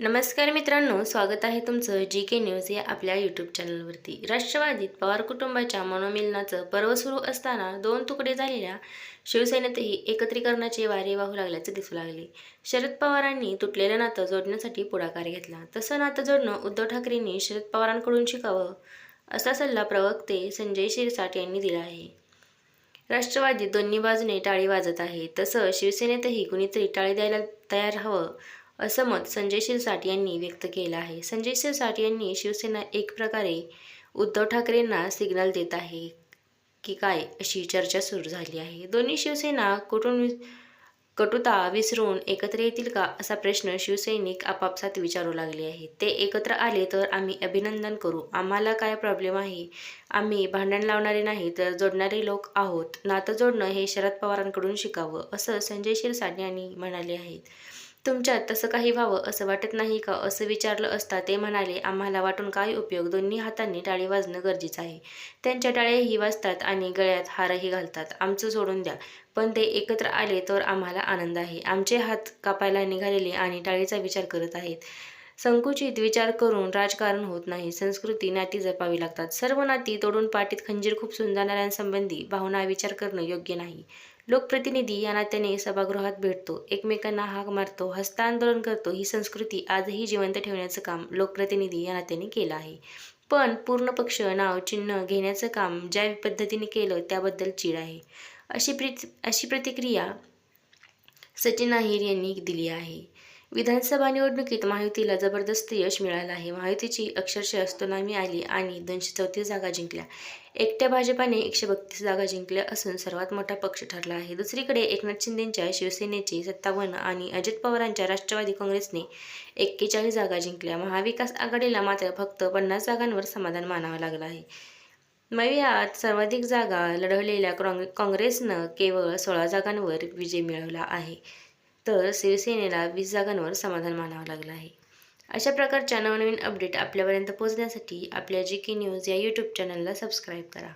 नमस्कार मित्रांनो स्वागत आहे तुमचं जी के न्यूज या आपल्या यूट्यूब चॅनलवरती राष्ट्रवादीत पवार कुटुंबाच्या मनोमिलनाचं पर्व सुरू असताना दोन तुकडे झालेल्या शिवसेनेतही एकत्रीकरणाचे वारे वाहू लागल्याचे दिसू लागले. शरद पवारांनी तुटलेलं नातं जोडण्यासाठी पुढाकार घेतला. तसं नातं जोडणं उद्धव ठाकरेंनी शरद पवारांकडून शिकावं असा सल्ला प्रवक्ते संजय शिरसाट यांनी दिला आहे. राष्ट्रवादीत दोन्ही बाजूने टाळी वाजत आहे. तसं शिवसेनेतही कुणीतरी टाळी द्यायला तयार हवं असं मत संजय शिरसाट यांनी व्यक्त केलं आहे. संजय शिरसाट यांनी शिवसेना एक प्रकारे उद्धव ठाकरेंना सिग्नल देत आहे की काय अशी चर्चा सुरू झाली आहे. दोन्ही शिवसेना कुठून वि- कटुता विसरून एकत्र येतील का असा प्रश्न शिवसैनिक आपापसात विचारू लागले आहेत. ते एकत्र आले तर आम्ही अभिनंदन करू. आम्हाला काय प्रॉब्लेम आहे? आम्ही भांडण लावणारे नाही तर जोडणारे लोक आहोत. नातं जोडणं हे शरद पवारांकडून शिकावं असं संजय शिरसाट यांनी म्हणाले आहेत. तुमच्यात तसं काही व्हावं असं वाटत नाही का? असं विचारलं असता ते म्हणाले आम्हाला वाटून काय उपयोग? दोन्ही हातांनी टाळी वाजणं गरजेचं आहे. त्यांच्या टाळ्याही वाजतात आणि गळ्यात हारही घालतात. आमचं सोडून द्या. पण ते एकत्र आले तर आम्हाला आनंद आहे. आमचे हात कापायला निघालेले आणि टाळीचा विचार करत आहेत. संकुचित विचार करून राजकारण होत नाही. संस्कृती नाती जपावी लागतात. सर्व नाती तोडून पाठीत खंजीर खूपसून जाणाऱ्यांसंबंधी भावना विचार करणं योग्य नाही. लोकप्रतिनिधी या नात्याने सभागृहात भेटतो. एकमेकांना हाक मारतो हस्तांदोलन करतो. ही संस्कृती आजही जिवंत ठेवण्याचं काम लोकप्रतिनिधी या नात्याने केलं आहे. पण पूर्ण पक्ष नाव चिन्ह घेण्याचं काम ज्या पद्धतीने केलं त्याबद्दल चीड आहे. अशी प्रति अशी प्रतिक्रिया सचिन अहिर यांनी दिली आहे. विधानसभा निवडणुकीत महायुतीला जबरदस्त यश मिळालं आहे. महायुतीची अक्षरशः अस्तोनामी आली आणि दोनशे चौतीस जागा जिंकल्या. एकट्या भाजपाने एकशे बत्तीस जागा जिंकल्या असून सर्वात मोठा पक्ष ठरला आहे. दुसरीकडे एकनाथ शिंदेंच्या शिवसेनेचे सत्तावन्न आणि अजित पवारांच्या राष्ट्रवादी काँग्रेसने एक्केचाळीस जागा जिंकल्या. महाविकास आघाडीला मात्र फक्त पन्नास जागांवर समाधान मानावं लागलं आहे. मवियात सर्वाधिक जागा लढवलेल्या काँग काँग्रेसनं केवळ सोळा जागांवर विजय मिळवला आहे. तर शिवसेनेला वीस जागांवर समाधान मानावं लागलं आहे. अशा प्रकारच्या नवनवीन अपडेट आपल्यापर्यंत पोहोचण्यासाठी आपल्या जी के न्यूज या यूट्यूब चॅनलला सबस्क्राईब करा.